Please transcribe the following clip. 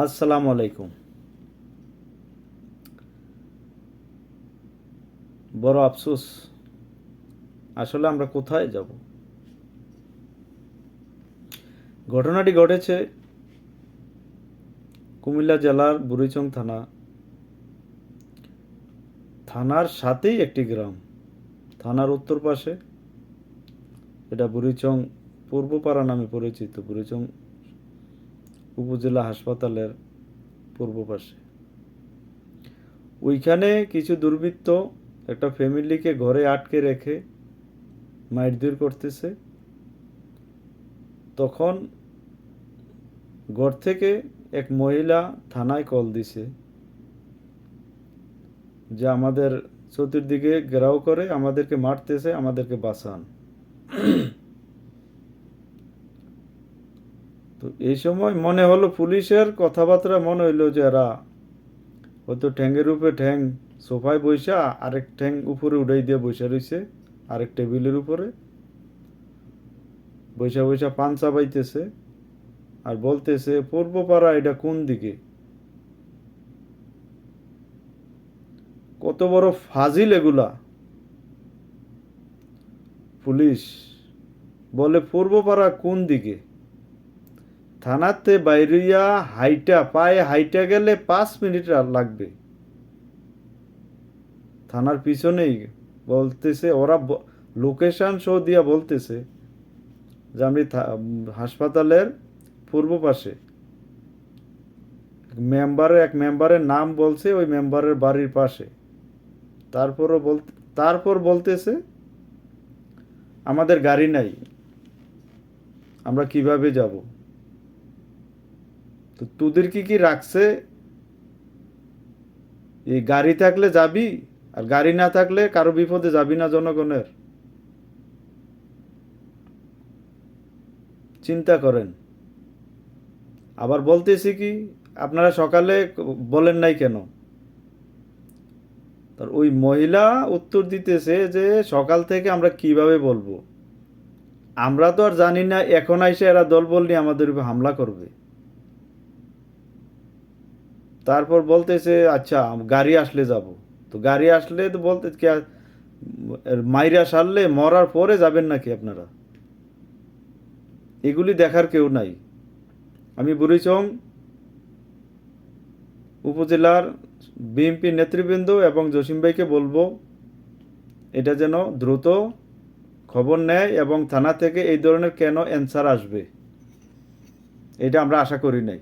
আসসালামু আলাইকুম। বড় আফসোস, আসলে আমরা কোথায় যাব? ঘটনাটি ঘটেছে কুমিল্লা জেলার বুড়িচং থানা। থানার সাথেই একটি গ্রাম, থানার উত্তর পাশে। এটা বুড়িচং পূর্বপাড়া নামে পরিচিত, বুড়িচং উপজেলা হাসপাতালের পূর্ব পাশে। ওইখানে কিছু দুর্বৃত্ত একটা ফ্যামিলিকে ঘরে আটকে রেখে মারধর করতেছে। তখন ঘর থেকে এক মহিলা থানায় কল দিছে যে আমাদের চতুর্দিকে ঘেরাও করে আমাদেরকে মারতেছে, আমাদেরকে বাঁচান। তো এই সময় মনে হলো পুলিশের কথাবার্তা মনে হইল যে এরা হয়তো ঠ্যাঙ্গের উপরে ঠ্যাং, সোফায় বৈশা আরেক ঠ্যাং উপরে উঠাই দিয়ে বৈশা রয়েছে আরেক টেবিলের উপরে। বৈশা বৈশা পান চাবাইতেছে আর বলতেছে পূর্বপাড়া এটা কোন দিকে? কত বড় ফাজিল এগুলা। পুলিশ বলে পূর্বপাড়া কোন দিকে? থানাতে বাইরিয়া হাইটা, পায়ে হাইটা গেলে পাঁচ মিনিট লাগবে। থানার পিছনেই বলতেছে, ওরা লোকেশান শো দিয়া বলতেছে যে আমি হাসপাতালের পূর্ব পাশে। মেম্বারের, এক মেম্বারের নাম বলছে, ওই মেম্বারের বাড়ির পাশে। তারপরও বল তারপর বলতেছে, আমাদের গাড়ি নাই, আমরা কীভাবে যাব? তো তোদের কি কি রাখছে? এই গাড়ি থাকলে যাবি আর গাড়ি না থাকলে কারও বিপদে যাবি না জনগণের। চিন্তা করেন। আবার বলতেছি কি, আপনারা সকালে বলেন নাই কেন? তার ওই মহিলা উত্তর দিতেছে যে সকাল থেকে আমরা কীভাবে বলব? আমরা তো আর জানি না, এখন আইসে এরা দলবল নিয়ে আমাদের উপর হামলা করবে। তারপর বলতেছে আচ্ছা গাড়ি আসলে যাব। তো গাড়ি আসলে তো বলতে কি মাইরা সারলে মরার পরে যাবেন নাকি আপনারা? এগুলি দেখার কেউ নাই। আমি বুড়িচং উপজেলার বিএনপি নেতৃবৃন্দ এবং জসিম ভাইকে বলব, এটা যেন দ্রুত খবর নেয় এবং থানা থেকে এই ধরনের কেন অ্যান্সার আসবে, এটা আমরা আশা করি নাই।